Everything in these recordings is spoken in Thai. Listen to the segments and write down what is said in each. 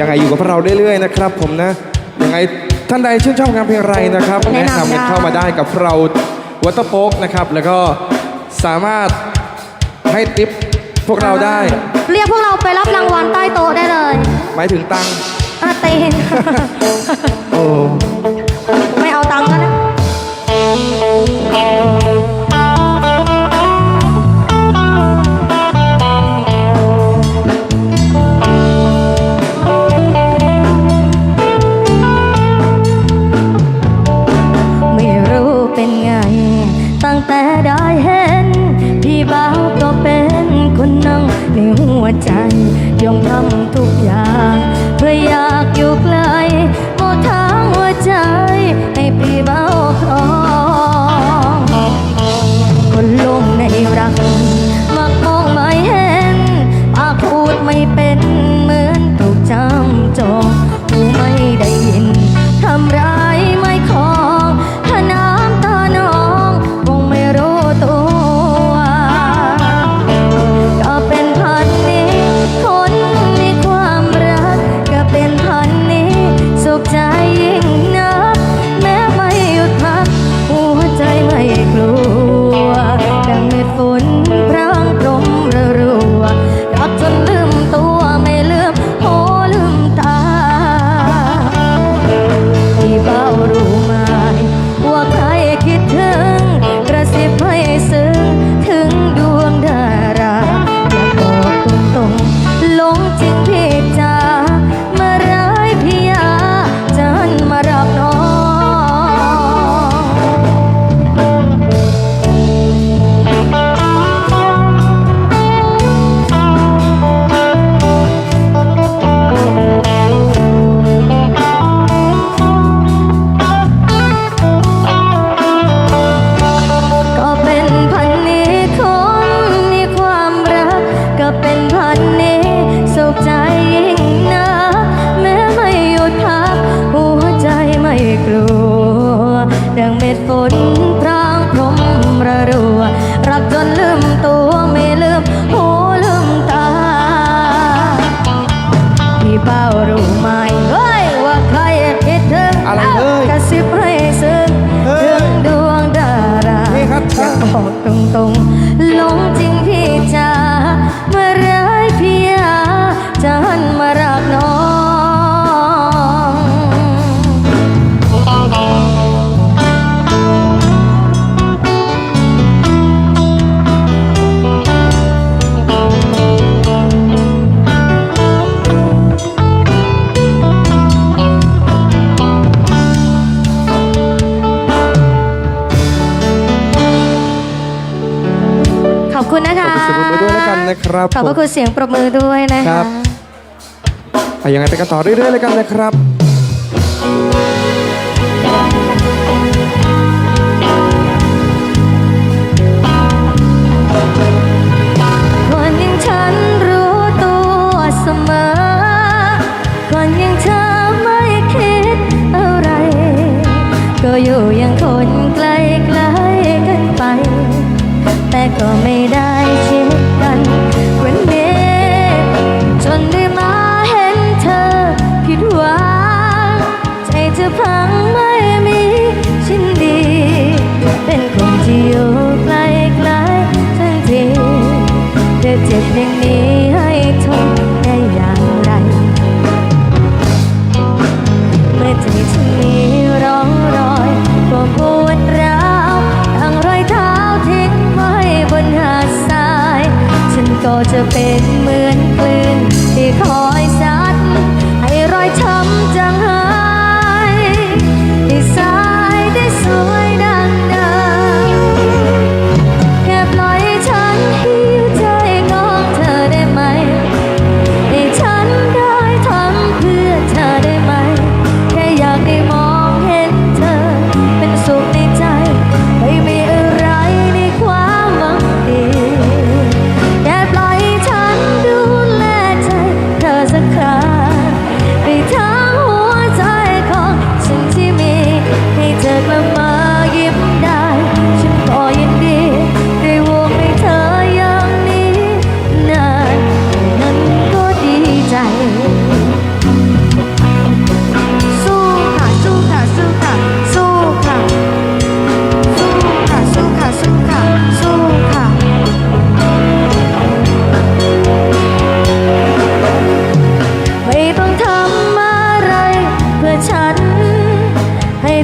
ยังไงอยู่กับพวกเราเรื่อยๆนะครับ ผมนะยังไงท่านใดชื่นชอบงานเพลงไรนะครับแนะนำนำกันเข้ามาได้กับเราวัตเโป๊กนะครับแล้วก็สามารถให้ติปพวกเราได้เรียกพวกเราไปรับรางวัลใต้โต๊ะได้เลยหมายถึงตังค์อาเตน โัวใจ ยอมทำทุกอย่าง เพื่ออยากอยู่ไกลหมดทางหัวใจ ให้พี่เบาคลองคนลง 好 cứng. ับขอบพระคุณเสียงปรบมือด้วยนะคะ อะยังไงไปกันต่อเรื่อยๆเลยกันนะครับ คนยังฉันรู้ตัวเสมอ คนยังเธอไม่คิดอะไร ก็อยู่ยังคนไกลๆกันไป แต่ก็ไม่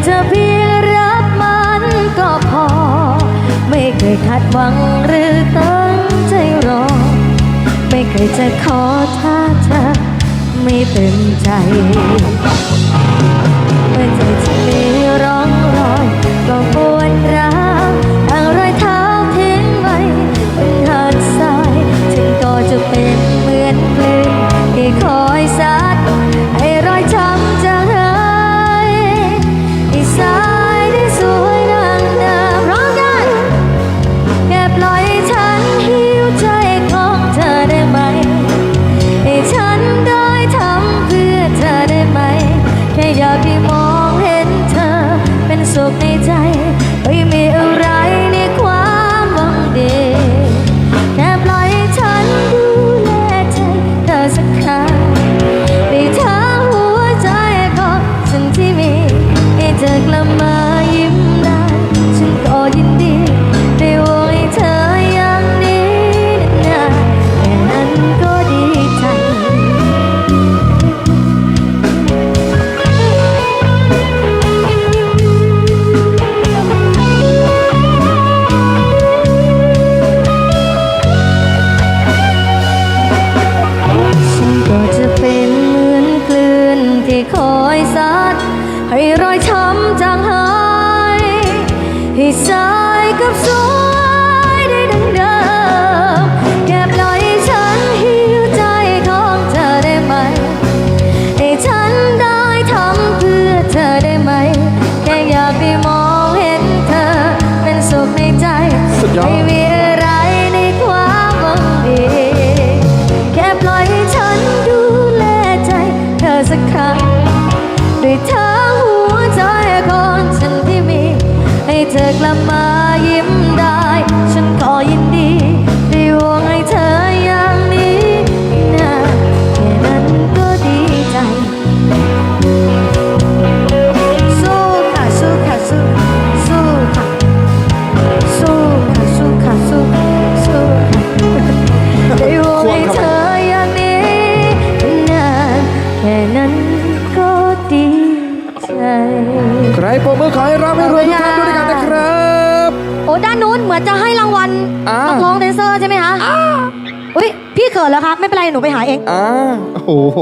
เธอเพียงรับมันก็พอ ไม่เคยคาดหวังหรือตั้งใจรอ ไม่เคยจะขอถ้าเธอไม่เต็มใจไมื่อใจฉัมีร้องรอยก็ปว ให้รอยช้ำจางหายให้สายกับสวยได้ดังเดิมแค่ปล่อยฉันหิวใจของเธอได้ไหมให้ฉันได้ทำเพื่อเธอได้ไหม แค่อยากได้มองเห็นเธอเป็นสุขในใจสุดยอด ไม่มีอะไรในความหวังดีแค่ปล่อยฉันดูแลใจเธอสักครั้งด้ว ลับมายิ้มได้ ฉันก็ยินดีได้หวงให้เธออย่างนี้นะแค่นั้นก็ดีใจ สู้ค่ะสู้ค่ะสู้สู้ค่ะสู้ค่ะสู้ค่ะสู้สู้ค่ะได้วงให้เธออย่างนี้นานแค่นั้นก็ดีใจ ใครปรบมือขอให้รับให้รวยทุกท่านด้วย ด้านนู้นเหมือนจะให้รางวัลอ่านันักร้องแดนเซอร์ใช่ไหมคะอุ้ยพี่เขินแล้วครับไม่เป็นไรหนูไปหาเอง อ่าโอ้โห